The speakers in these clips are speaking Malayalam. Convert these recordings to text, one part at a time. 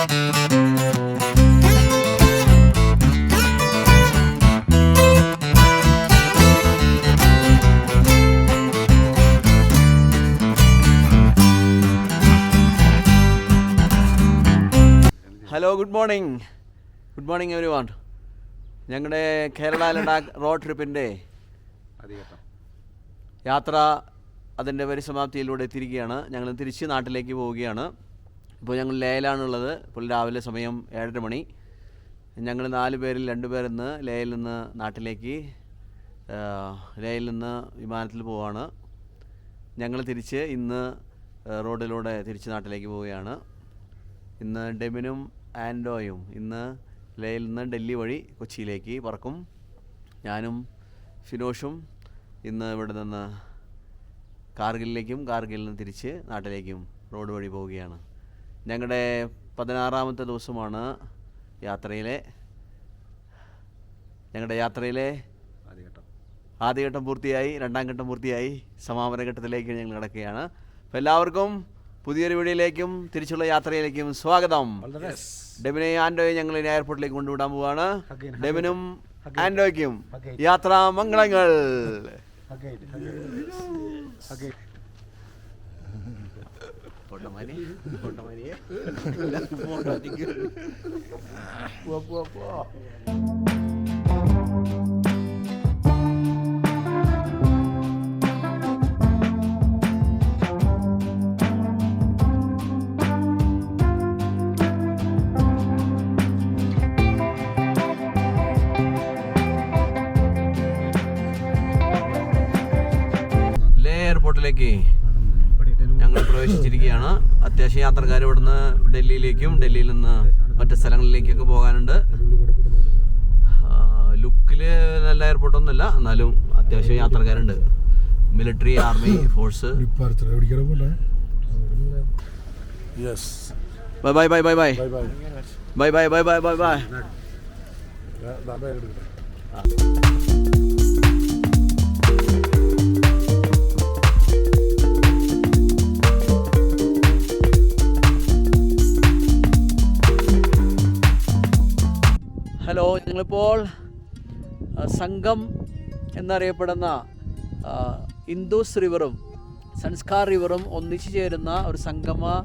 Hello good morning good morning everyone ഞങ്ങളുടെ കേരള ലഡാക്ക് റോഡ് ട്രിപ്പിന്റെ യാത്ര അതിന്റെ പരിസമാപ്തിയിലൂടെ എത്തിയിരിക്കുകയാണ്. ഞങ്ങൾ തിരിച്ച് നാട്ടിലേക്ക് പോവുകയാണ്. ഇപ്പോൾ ഞങ്ങൾ ലേയിലാണുള്ളത്. ഇപ്പോൾ രാവിലെ സമയം ഏഴര മണി. ഞങ്ങൾ നാല് പേരിൽ രണ്ട് പേർ ഇന്ന് ലേയിൽ നിന്ന് നാട്ടിലേക്ക് ലേയിൽ നിന്ന് വിമാനത്തിൽ പോവാണ്. ഞങ്ങൾ തിരിച്ച് ഇന്ന് റോഡിലൂടെ തിരിച്ച് നാട്ടിലേക്ക് പോവുകയാണ്. ഇന്ന് ഡെമിനും ആൻഡോയും ഇന്ന് ലേയിൽ നിന്ന് ഡൽഹി വഴി കൊച്ചിയിലേക്ക് പറക്കും. ഞാനും ഫിനോഷും ഇന്ന് ഇവിടെ നിന്ന് കാർഗിലിലേക്കും കാർഗിലിൽ നിന്ന് തിരിച്ച് നാട്ടിലേക്കും റോഡ് വഴി പോവുകയാണ്. ഞങ്ങളുടെ പതിനാറാമത്തെ ദിവസമാണ് യാത്രയിലെ. ഞങ്ങളുടെ യാത്രയിലെ ആദ്യഘട്ടം. പൂർത്തിയായി രണ്ടാം ഘട്ടം പൂർത്തിയായി സമാപന ഘട്ടത്തിലേക്ക് ഞങ്ങൾ കിടക്കുകയാണ്. അപ്പോൾ എല്ലാവർക്കും പുതിയൊരു വീഡിയോയിലേക്കും തിരിച്ചുള്ള യാത്രയിലേക്കും സ്വാഗതം. ഡെബിനെ ആൻഡോയെ ഞങ്ങൾ ഇനി എയർപോർട്ടിലേക്ക് കൊണ്ടുവിടാൻ പോവാണ്. ഡെബിനും ആൻഡോയ്ക്കും യാത്രാ മംഗളങ്ങൾ போட்ட மாதிரி போட்ட மாதிரியே போட்டோ போ போ போ ലേക്ക് പ്രവേശിച്ചിരിക്കുകയാണ് അത്യാവശ്യം യാത്രക്കാർ ഇവിടുന്ന് ഡൽഹിയിലേക്കും ഡൽഹിയിൽ നിന്ന് മറ്റ് സ്ഥലങ്ങളിലേക്കൊക്കെ പോകാനുണ്ട്. ലുക്കിൽ നല്ല എയർപോർട്ടൊന്നുമില്ല എന്നാലും അത്യാവശ്യം യാത്രക്കാരുണ്ട്. Military army force bye bye bye bye bye bye bye bye bye bye bye hello ഞങ്ങളിപ്പോൾ സംഘം എന്നറിയപ്പെടുന്ന ഇൻഡൂസ് റിവറും സൻസ്കാർ റിവറും ഒന്നിച്ചു ചേരുന്ന ഒരു സംഗമ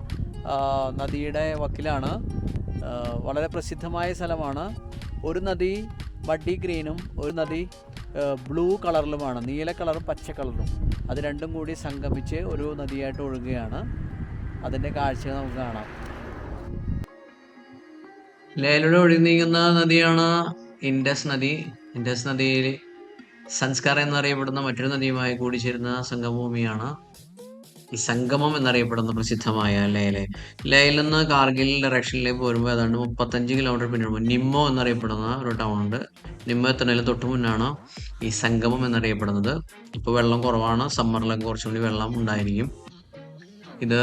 നദിയുടെ വക്കിലാണ്. വളരെ പ്രസിദ്ധമായ സ്ഥലമാണ്. ഒരു നദി മഡി ഗ്രീനും ഒരു നദി ബ്ലൂ കളറിലുമാണ് നീല കളറും പച്ച കളറും. അത് രണ്ടും കൂടി സംഗമിച്ച് ഒരു നദിയായിട്ട് ഒഴുകുകയാണ്. അതിന്റെ കാഴ്ച നമുക്ക് കാണാം. ലേയിലൂടെ ഒഴുകുന്ന നദിയാണ് ഇൻഡസ് നദി. ഇൻഡസ് നദിയിൽ സംസ്കാരം എന്നറിയപ്പെടുന്ന മറ്റൊരു നദിയുമായി കൂടിച്ചേരുന്ന സംഗമഭൂമിയാണ്. ഈ സംഗമം എന്നറിയപ്പെടുന്ന പ്രസിദ്ധമായ ലേലെ ലേയിൽ നിന്ന് കാർഗിൽ ഡയറക്ഷനിലേക്ക് പോരുമ്പോൾ ഏതാണ്ട് മുപ്പത്തഞ്ച് കിലോമീറ്റർ പിന്നിടുമ്പോൾ നിമ്മോ എന്നറിയപ്പെടുന്ന ഒരു ടൗൺ ഉണ്ട്. നിമ്മോ എത്തുന്നതിന് തൊട്ട് മുന്നാണ് ഈ സംഗമം എന്നറിയപ്പെടുന്നത്. ഇപ്പോൾ വെള്ളം കുറവാണ്. സമ്മറിലൊക്കെ കുറച്ചും കൂടി വെള്ളം ഉണ്ടായിരിക്കും. ഇത്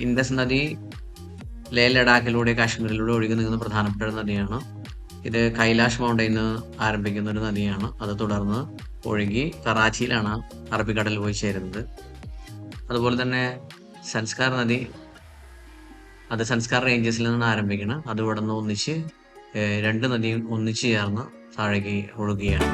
ഇൻഡസ് നദി ലേ ലഡാക്കിലൂടെ കാശ്മീരിലൂടെ ഒഴുകി നീങ്ങുന്ന പ്രധാനപ്പെട്ട നദിയാണ്. ഇത് കൈലാഷ് മൗണ്ടൈനിൽ നിന്ന് ആരംഭിക്കുന്ന ഒരു നദിയാണ്. അത് തുടർന്ന് ഒഴുകി കറാച്ചിയിലാണ് അറബിക്കടലിൽ പോയി ചേരുന്നത്. അതുപോലെ തന്നെ സംസ്കാർ നദി അത് സംസ്കാർ റേഞ്ചസിൽ നിന്നാണ് ആരംഭിക്കുന്നത്. അത് ഇവിടെ നിന്ന് ഒന്നിച്ച് രണ്ട് നദിയും ഒന്നിച്ച് ചേർന്ന് താഴേക്ക് ഒഴുകുകയാണ്.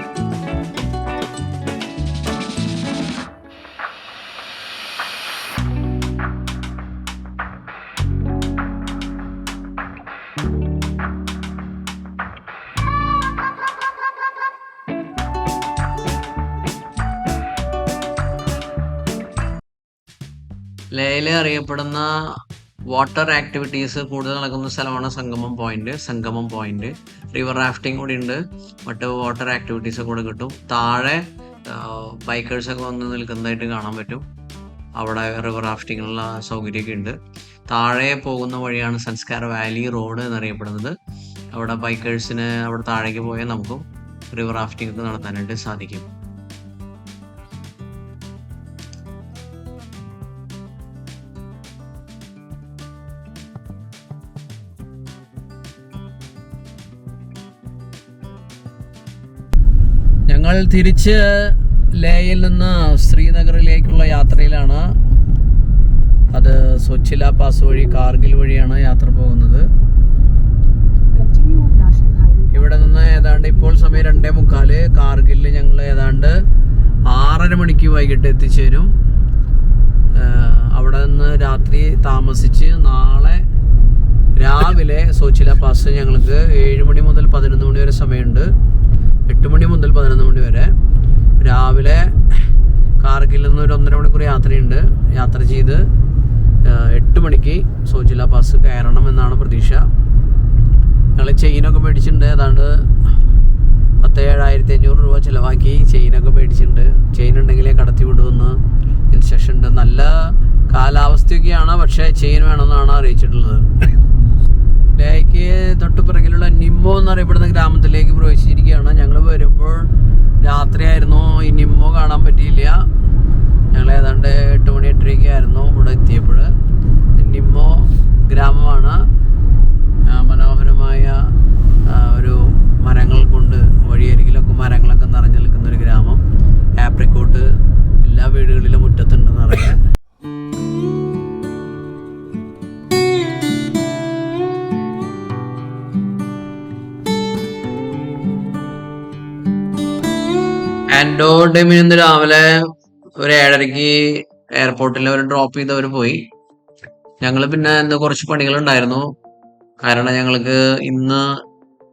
ലേയിലെ അറിയപ്പെടുന്ന വാട്ടർ ആക്ടിവിറ്റീസ് കൂടുതൽ നടക്കുന്ന സ്ഥലമാണ് സംഗമം പോയിന്റ് സംഗമം പോയിന്റ് റിവർ റാഫ്റ്റിംഗ് കൂടി ഉണ്ട്. മറ്റ് വാട്ടർ ആക്ടിവിറ്റീസ് കൂടെ കിട്ടും. താഴെ ബൈക്കേഴ്സ് ഒക്കെ വന്ന് നിൽക്കുന്നതായിട്ട് കാണാൻ പറ്റും. അവിടെ റിവർ റാഫ്റ്റിങ്ങിനുള്ള സൗകര്യമൊക്കെ ഉണ്ട്. താഴെ പോകുന്ന വഴിയാണ് സംസ്കാര വാലി റോഡ് എന്നറിയപ്പെടുന്നത്. അവിടെ ബൈക്കേഴ്സിന് അവിടെ താഴേക്ക് പോയാൽ നമുക്കും റിവർ റാഫ്റ്റിംഗ് ഒക്കെ നടത്താനായിട്ട് സാധിക്കും. തിരിച്ച് ലേയിൽ നിന്ന് ശ്രീനഗറിലേക്കുള്ള യാത്രയിലാണ്. അത് സ്വച്ഛില പാസ് വഴി കാർഗിൽ വഴിയാണ് യാത്ര പോകുന്നത്. ഇവിടെ നിന്ന് ഏതാണ്ട് ഇപ്പോൾ സമയം രണ്ടേ മുക്കാൽ. കാർഗിൽ ഞങ്ങൾ ഏതാണ്ട് ആറര മണിക്ക് വൈകിട്ട് എത്തിച്ചേരും. അവിടെ നിന്ന് രാത്രി താമസിച്ച് നാളെ രാവിലെ സോച്ചില പാസ് ഞങ്ങൾക്ക് ഏഴ് മണി മുതൽ പതിനൊന്ന് മണി വരെ സമയമുണ്ട്. എട്ട് മണി മുതൽ പതിനൊന്ന് മണി വരെ. രാവിലെ കാർഗിൽ നിന്ന് ഒരു ഒന്നര മണിക്കൂർ യാത്രയുണ്ട്. യാത്ര ചെയ്ത് എട്ട് മണിക്ക് സോജില പാസ് കയറണം എന്നാണ് പ്രതീക്ഷ. ഞങ്ങൾ ചെയിനൊക്കെ മേടിച്ചിട്ടുണ്ട്. ഏതാണ്ട് പത്ത് ഏഴായിരത്തി അഞ്ഞൂറ് രൂപ ചിലവാക്കി ചെയിനൊക്കെ മേടിച്ചിട്ടുണ്ട്. ചെയിൻ ഉണ്ടെങ്കിലേ കടത്തി വിടുമെന്ന് ഇൻസ്ട്രക്ഷൻ ഉണ്ട്. നല്ല കാലാവസ്ഥയൊക്കെയാണ് പക്ഷേ ചെയിൻ വേണമെന്നാണ് അറിയിച്ചിട്ടുള്ളത്. ലേക്ക് തൊട്ട് പിറകിലുള്ള നിമ്മോ എന്നറിയപ്പെടുന്ന ഗ്രാമത്തിലേക്ക് പ്രവേശിച്ചിരിക്കുകയാണ്. ഞങ്ങൾ വരുമ്പോൾ രാത്രിയായിരുന്നു. ഈ നിമ്മോ കാണാൻ പറ്റിയില്ല. ഞങ്ങൾ ഏതാണ്ട് എട്ട് മണി എട്ടരയ്ക്ക് ആയിരുന്നു. ഡെമിൻ ഇന്ന് രാവിലെ ഒരു ഏഴരയ്ക്ക് എയർപോർട്ടിൽ അവർ ഡ്രോപ്പ് ചെയ്തവർ പോയി. ഞങ്ങൾ പിന്നെ എന്താ കുറച്ച് പണികളുണ്ടായിരുന്നു. കാരണം ഞങ്ങൾക്ക് ഇന്ന്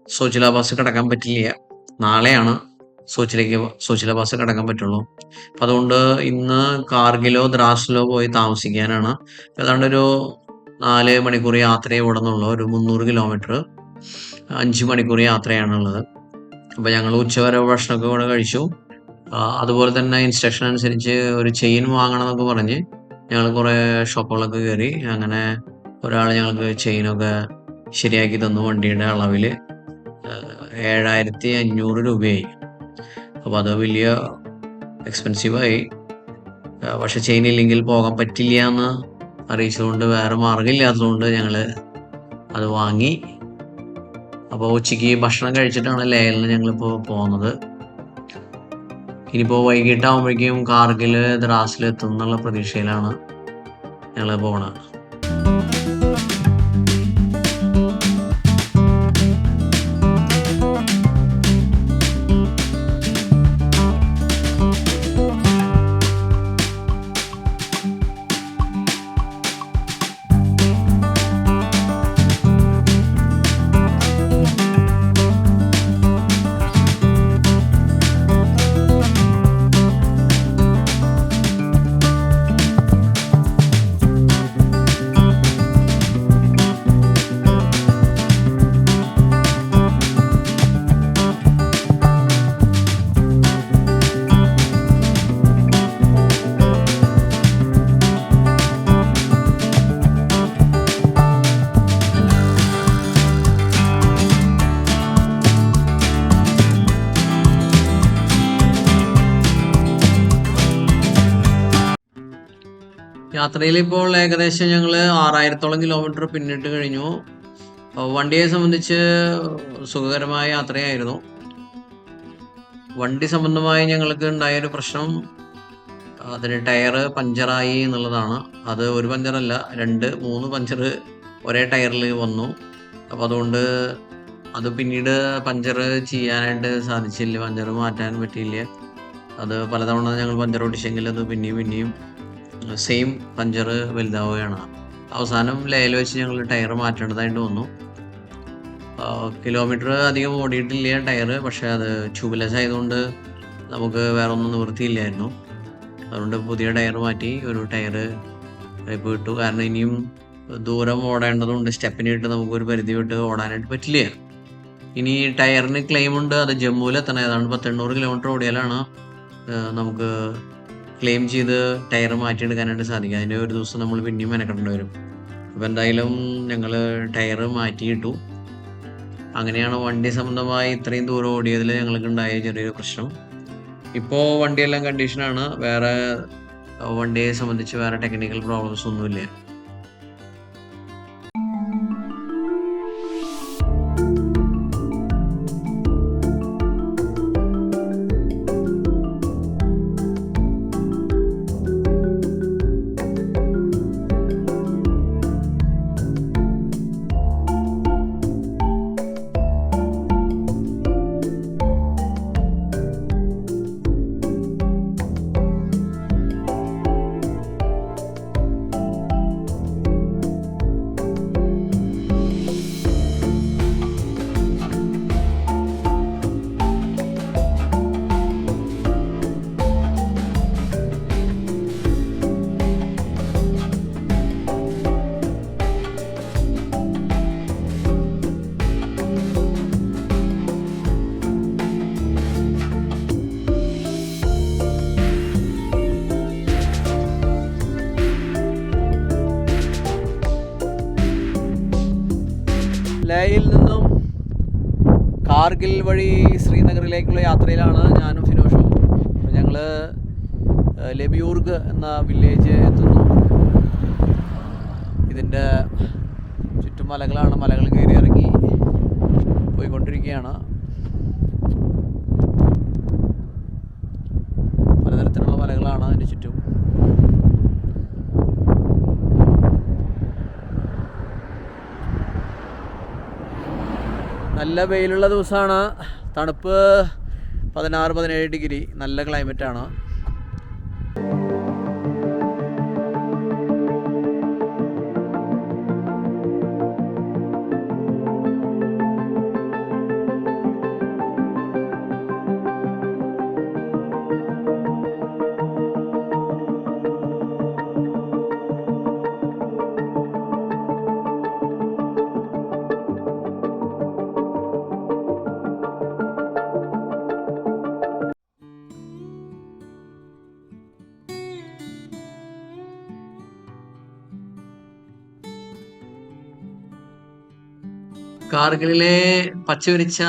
സോച്ചില ബസ് കിടക്കാൻ പറ്റില്ല. നാളെയാണ് സോച്ചിലേക്ക് സോച്ചില ബസ് കിടക്കാൻ പറ്റുള്ളൂ. അപ്പം അതുകൊണ്ട് ഇന്ന് കാർഗിലോ ദ്രാസിലോ പോയി താമസിക്കാനാണ്. ഏതാണ്ട് ഒരു നാല് മണിക്കൂർ യാത്രയെ ഇവിടെ നിന്നുള്ളൂ ഒരു മുന്നൂറ് കിലോമീറ്റർ അഞ്ച് മണിക്കൂർ യാത്രയാണുള്ളത്. അപ്പോൾ ഞങ്ങൾ ഉച്ചവരെ ഭക്ഷണമൊക്കെ ഇവിടെ കഴിച്ചു. അതുപോലെ തന്നെ ഇൻസ്ട്രക്ഷൻ അനുസരിച്ച് ഒരു ചെയിൻ വാങ്ങണം എന്നൊക്കെ പറഞ്ഞ് ഞങ്ങൾ കുറേ ഷോപ്പുകളൊക്കെ കയറി അങ്ങനെ ഒരാൾ ഞങ്ങൾക്ക് ചെയിനൊക്കെ ശരിയാക്കി തന്നു വണ്ടിയുടെ അളവിൽ ഏഴായിരത്തി അഞ്ഞൂറ് രൂപയായി. അപ്പോൾ അത് വലിയ എക്സ്പെൻസീവായി പക്ഷെ ചെയിൻ ഇല്ലെങ്കിൽ പോകാൻ പറ്റില്ല എന്ന് അറിയിച്ചതുകൊണ്ട് വേറെ മാർഗമില്ലാത്തതുകൊണ്ട് ഞങ്ങൾ അത് വാങ്ങി. അപ്പോൾ ഉച്ചയ്ക്ക് ഭക്ഷണം കഴിച്ചിട്ടാണ് ലേലിന് ഞങ്ങളിപ്പോൾ പോകുന്നത് ഇനിയിപ്പോൾ വൈകിട്ടാകുമ്പോഴേക്കും കാർഗിൽ ദ്രാസിൽ എത്തും എന്നുള്ള പ്രതീക്ഷയിലാണ് ഞങ്ങൾ പോണത്. യാത്രയിൽ ഇപ്പോൾ ഏകദേശം ഞങ്ങൾ ആറായിരത്തോളം കിലോമീറ്റർ പിന്നിട്ട് കഴിഞ്ഞു. വണ്ടിയെ സംബന്ധിച്ച് സുഖകരമായ യാത്രയായിരുന്നു. വണ്ടി സംബന്ധമായി ഞങ്ങൾക്ക് ഉണ്ടായൊരു പ്രശ്നം അതിന് ടയറ് പഞ്ചറായി എന്നുള്ളതാണ്. അത് ഒരു പഞ്ചറല്ല രണ്ട് മൂന്ന് പഞ്ചർ ഒരേ ടയറിൽ വന്നു. അപ്പോൾ അതുകൊണ്ട് അത് പിന്നീട് പഞ്ചർ ചെയ്യാനായിട്ട് സാധിച്ചില്ല പഞ്ചർ മാറ്റാൻ പറ്റിയില്ല. അത് പലതവണ ഞങ്ങൾ പഞ്ചർ ഓടിച്ചെങ്കിൽ അത് പിന്നെയും പിന്നെയും സെയിം പഞ്ചർ വലുതാവുകയാണ്. അവസാനം ലേല വെച്ച് ഞങ്ങൾ ടയർ മാറ്റേണ്ടതായിട്ട് വന്നു. കിലോമീറ്റർ അധികം ഓടിയിട്ടില്ല ടയർ പക്ഷേ അത് ട്യൂബ്ലെസ് ആയതുകൊണ്ട് നമുക്ക് വേറെ ഒന്നും നിവൃത്തിയില്ലായിരുന്നു. അതുകൊണ്ട് പുതിയ ടയർ മാറ്റി ഒരു ടയർ ഇപ്പോൾ ഇട്ടു. കാരണം ഇനിയും ദൂരം ഇട്ട് നമുക്ക് ഒരു പരിധി വിട്ട് ഓടാനായിട്ട് പറ്റില്ല. ഇനി ടയറിന് ക്ലെയിം ഉണ്ട്. അത് ജമ്മുവിൽ എത്തണം ഏതാണ്ട് പത്തെണ്ണൂറ് കിലോമീറ്റർ ഓടിയാലാണ് നമുക്ക് ക്ലെയിം ചെയ്ത് ടയർ മാറ്റിയെടുക്കാനായിട്ട് സാധിക്കും. അതിന് ഒരു ദിവസം നമ്മൾ പിന്നെയും മെനക്കെടേണ്ടി വരും. അപ്പോൾ എന്തായാലും ഞങ്ങൾ ടയർ മാറ്റിയിട്ടു. അങ്ങനെയാണ് വണ്ടി സംബന്ധമായി ഇത്രയും ദൂരം ഓടിയതിൽ ഞങ്ങൾക്ക് ഉണ്ടായ ചെറിയൊരു പ്രശ്നം. ഇപ്പോൾ വണ്ടിയെല്ലാം കണ്ടീഷനാണ് വേറെ വണ്ടിയെ സംബന്ധിച്ച് വേറെ ടെക്നിക്കൽ പ്രോബ്ലംസ് ഒന്നുമില്ല. കാർഗിൽ വഴി ശ്രീനഗറിലേക്കുള്ള യാത്രയിലാണ് ഞാനും ഫിനോഷും. അപ്പോൾ ഞങ്ങൾ ലബിയൂർഗ് എന്ന വില്ലേജ് എത്തുന്നു. ഇതിന്റെ ചുറ്റും മലകളാണ്. മലകൾ കയറി ഇറങ്ങി പോയിക്കൊണ്ടിരിക്കുകയാണ് പലതരത്തിലുള്ള മലകളാണ് അതിന്റെ ചുറ്റും നല്ല വെയിലുള്ള ദിവസമാണ്. തണുപ്പ് പതിനാറ് പതിനേഴ് ഡിഗ്രി. നല്ല ക്ലൈമറ്റാണ് കാർഗിലിലെ പച്ചവിരിച്ച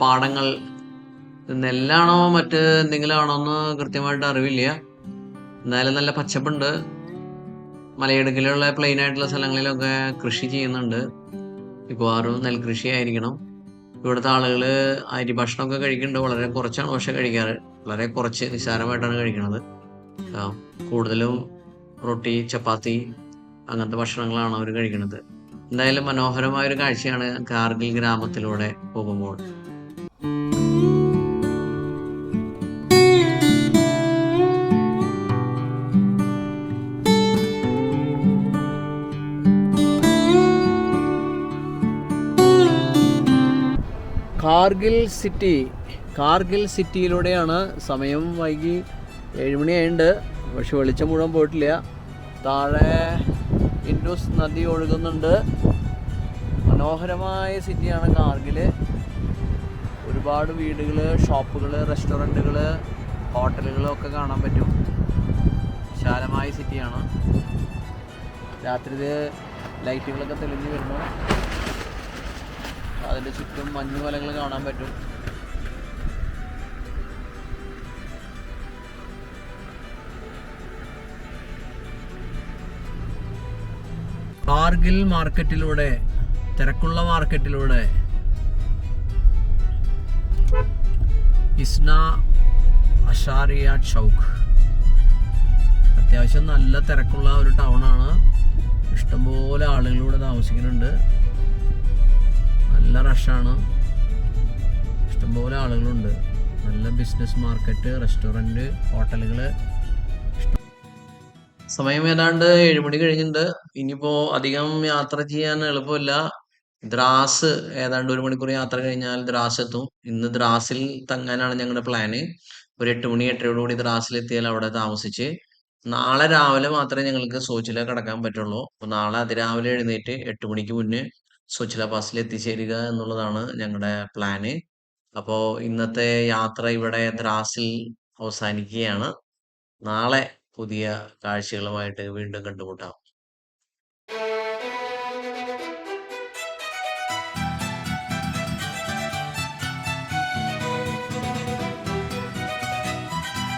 പാടങ്ങൾ നെല്ലാണോ മറ്റ് എന്തെങ്കിലുമാണോ എന്ന് കൃത്യമായിട്ട് അറിവില്ല. എന്നാലും നല്ല പച്ചപ്പുണ്ട്. മലയിടുക്കിലുള്ള പ്ലെയിൻ ആയിട്ടുള്ള സ്ഥലങ്ങളിലൊക്കെ കൃഷി ചെയ്യുന്നുണ്ട്. മിക്കവാറും നെൽകൃഷി ആയിരിക്കണം ഇവിടുത്തെ ആളുകൾ അരി ഭക്ഷണമൊക്കെ കഴിക്കുന്നുണ്ട്. വളരെ കുറച്ചാണ് പക്ഷെ കഴിക്കാറ്. വളരെ കുറച്ച് നിസ്സാരമായിട്ടാണ് കഴിക്കുന്നത് കൂടുതലും റൊട്ടി ചപ്പാത്തി അങ്ങനത്തെ ഭക്ഷണങ്ങളാണ് അവർ കഴിക്കുന്നത് എന്തായാലും മനോഹരമായ ഒരു കാഴ്ചയാണ് കാർഗിൽ ഗ്രാമത്തിലൂടെ പോകുമ്പോൾ. കാർഗിൽ സിറ്റി കാർഗിൽ സിറ്റിയിലൂടെയാണ് സമയം വൈകി ഏഴുമണിയായിട്ടുണ്ട്. പക്ഷെ വെളിച്ചം മുഴുവൻ പോയിട്ടില്ല. താഴെ ഇൻഡസ് നദി ഒഴുകുന്നുണ്ട്. മനോഹരമായ സിറ്റിയാണ് കാർഗിൽ ഒരുപാട് വീടുകൾ ഷോപ്പുകൾ റെസ്റ്റോറന്റുകൾ ഹോട്ടലുകളൊക്കെ കാണാൻ പറ്റും. വിശാലമായ സിറ്റിയാണ്. രാത്രി ലൈറ്റുകളൊക്കെ തെളിഞ്ഞു വരുന്നു. അതിന്റെ ചുറ്റും മഞ്ഞുമലകൾ കാണാൻ പറ്റും. കാർഗിൽ മാർക്കറ്റിലൂടെ തിരക്കുള്ള മാർക്കറ്റിലൂടെ ഇസ്ന അഷാറിയ ചൗക്ക്. അത്യാവശ്യം നല്ല തിരക്കുള്ള ഒരു ടൗണാണ്. ഇഷ്ടംപോലെ ആളുകളിലൂടെ താമസിക്കുന്നുണ്ട്. നല്ല റഷാണ്. ഇഷ്ടംപോലെ ആളുകളുണ്ട്. നല്ല ബിസിനസ് മാർക്കറ്റ് റെസ്റ്റോറന്റ് ഹോട്ടലുകൾ സമയം ഏതാണ്ട് ഏഴുമണി കഴിഞ്ഞിട്ടുണ്ട്. ഇനിയിപ്പോ അധികം യാത്ര ചെയ്യാൻ എളുപ്പമില്ല. ദ്രാസ് ഏതാണ്ട് ഒരു മണിക്കൂർ യാത്ര കഴിഞ്ഞാൽ ദ്രാസ് എത്തും ഇന്ന് ദ്രാസിൽ തങ്ങാനാണ് ഞങ്ങളുടെ പ്ലാന് ഒരു എട്ട് മണി എട്ടരയോട് കൂടി ദ്രാസിൽ എത്തിയാൽ അവിടെ താമസിച്ച്. നാളെ രാവിലെ മാത്രമേ ഞങ്ങൾക്ക് സോച്ചില കടക്കാൻ പറ്റുള്ളൂ. അപ്പൊ നാളെ അതിരാവിലെ എഴുന്നേറ്റ് എട്ട് മണിക്ക് മുന്നേ സോച്ചില പാസിൽ എത്തിച്ചേരുക എന്നുള്ളതാണ് ഞങ്ങളുടെ പ്ലാന് അപ്പോൾ ഇന്നത്തെ യാത്ര ഇവിടെ ദ്രാസിൽ അവസാനിക്കുകയാണ്. നാളെ പുതിയ കാഴ്ചകളുമായിട്ട് വീണ്ടും കണ്ടുമുട്ടാം.